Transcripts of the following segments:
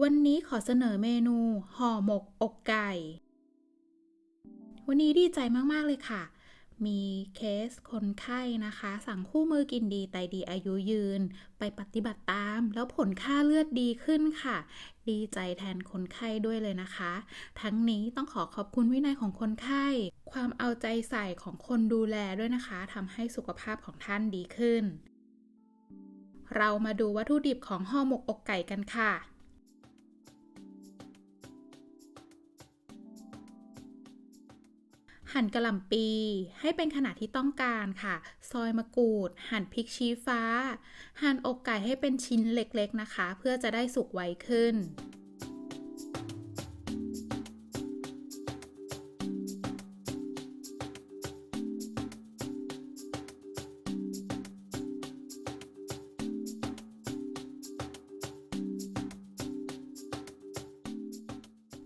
วันนี้ขอเสนอเมนูห่อหมกอกไก่ วันนี้ดีใจมากๆเลยค่ะ มีเคสคนไข้นะคะ สั่งคู่มือกินดีไตดีอายุยืน ไปปฏิบัติตาม แล้วผลค่าเลือดดีขึ้นค่ะ ดีใจแทนคนไข้ด้วยเลยนะคะ ทั้งนี้ต้องขอขอบคุณวินัยของคนไข้ ความเอาใจใส่ของคนดูแลด้วยนะคะทำให้สุขภาพของท่านดีขึ้น เรามาดูวัตถุดิบของห่อหมกอกไก่กันค่ะ หั่นกระหล่ำปีให้เป็นขนาดที่ต้องการค่ะ ซอยมะกรูด หั่นพริกชี้ฟ้า หั่นอกไก่ให้เป็นชิ้นเล็กๆนะคะ เพื่อจะได้สุกไวขึ้น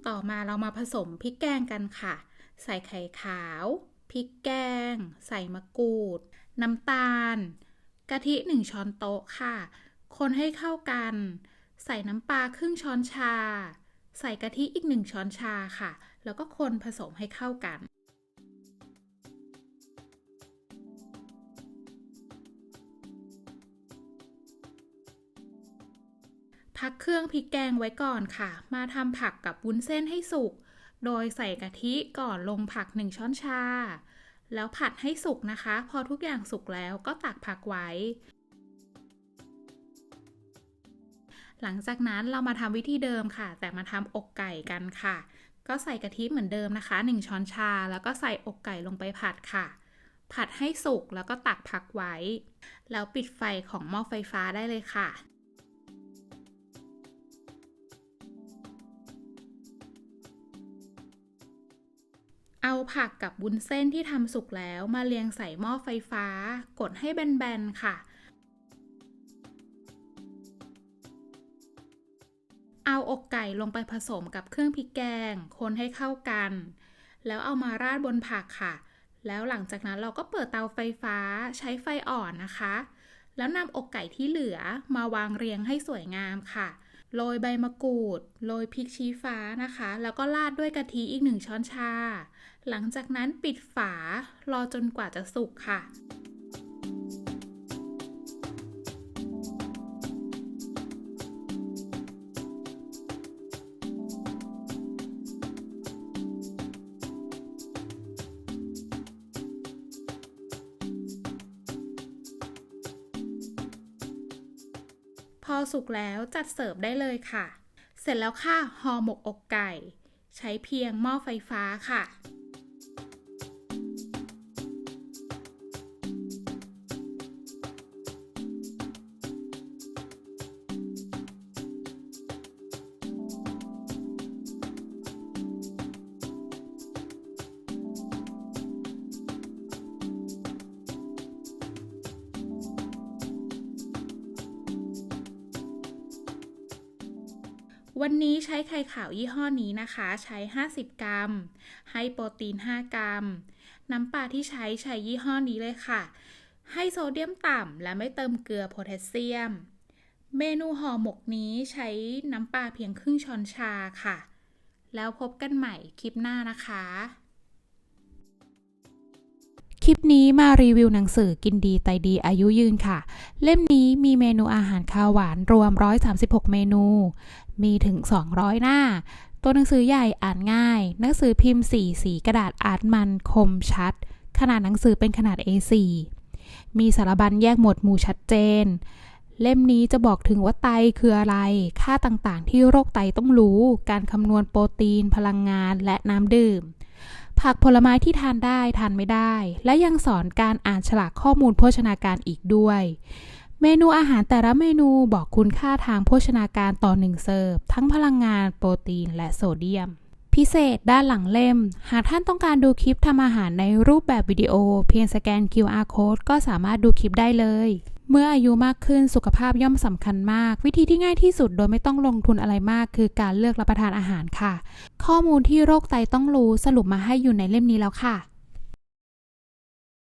ต่อมาเรามาผสมพริกแกงกันค่ะ ใส่ไข่ขาว พริกแกง ใส่มะกรูด น้ำตาล กะทิ1ช้อนโต๊ะค่ะ คนให้เข้ากัน ใส่น้ำปลาครึ่งช้อนชา ใส่กะทิอีก1ช้อนชาค่ะ แล้วก็คนผสมให้เข้ากันพักเครื่องพริกแกงไว้ก่อนค่ะ มาทำผักกับวุ้นเส้นให้สุก โดยใส่กะทิก่อนลงผัก 1 ช้อนชา แล้วผัดให้สุกนะคะ พอทุกอย่างสุกแล้วก็ตักผักไว้ หลังจากนั้นเรามาทำวิธีเดิมค่ะ แต่มาทำอกไก่กันค่ะ ก็ใส่กะทิเหมือนเดิมนะคะ 1 ช้อนชา แล้วก็ใส่อกไก่ลงไปผัดค่ะ ผัดให้สุกแล้วก็ตักผักไว้ แล้วปิดไฟของหม้อไฟฟ้าได้เลยค่ะ เอาผักกับวุ้นเส้นที่ทำสุกแล้วมาเรียงใส่หม้อไฟฟ้า กดให้แบนๆค่ะ เอาอกไก่ลงไปผสมกับเครื่องพริกแกง คนให้เข้ากัน แล้วเอามาราดบนผักค่ะ แล้วหลังจากนั้นเราก็เปิดเตาไฟฟ้าใช้ไฟอ่อนนะคะ แล้วนำอกไก่ที่เหลือมาวางเรียงให้สวยงามค่ะ โรยใบมะกรูด โรยพริกชี้ฟ้านะคะ แล้วก็ราดด้วยกะทิอีกหนึ่งช้อนชา หลังจากนั้นปิดฝา รอจนกว่าจะสุกค่ะ พอสุกแล้วจัดเสิร์ฟได้เลยค่ะ เสร็จแล้วค่ะห่อหมกอกไก่ ใช้เพียงหม้อไฟฟ้าค่ะ วันนี้ใช้ไข่ขาวยี่ห้อนี้นะคะ ใช้ 50 กรัม ให้โปรตีน 5 กรัม น้ำปลาที่ใช้ใช้ยี่ห้อนี้เลยค่ะ ให้โซเดียมต่ำและไม่เติมเกลือโพแทสเซียม เมนูห่อหมกนี้ใช้น้ำปลาเพียงครึ่งช้อนชาค่ะ แล้วพบกันใหม่คลิปหน้านะคะ คลิปนี้มารีวิวหนังสือกินดีไตดีอายุยืนค่ะ เล่มนี้มีเมนูอาหารคาวหวานรวม 136 เมนู มีถึง 200 หน้า ตัวหนังสือใหญ่อ่านง่าย หนังสือพิมพ์สีสีกระดาษอาร์ตมันคมชัด ขนาดหนังสือเป็นขนาด A4 มีสารบัญแยกหมวดหมู่ชัดเจน เล่มนี้จะบอกถึงว่าไตคืออะไร ค่าต่างๆ ที่โรคไตต้องรู้ การคำนวณโปรตีน พลังงานและน้ำดื่ม ผักผลไม้ที่ทานได้ทานไม่ได้ และยังสอนการอ่านฉลากข้อมูลโภชนาการอีกด้วย เมนูอาหารแต่ละเมนูบอกคุณค่าทางโภชนาการต่อหนึ่งเสิร์ฟทั้งพลังงานโปรตีนและโซเดียม พิเศษด้านหลังเล่ม หากท่านต้องการดูคลิปทำอาหารในรูปแบบวิดีโอ เพียงสแกน QR code ก็สามารถดูคลิปได้เลย เมื่ออายุมากขึ้นสุขภาพย่อมสำคัญมาก วิธีที่ง่ายที่สุดโดยไม่ต้องลงทุนอะไรมาก คือการเลือกรับประทานอาหารค่ะ ข้อมูลที่โรคไตต้องรู้สรุปมาให้อยู่ในเล่มนี้แล้วค่ะ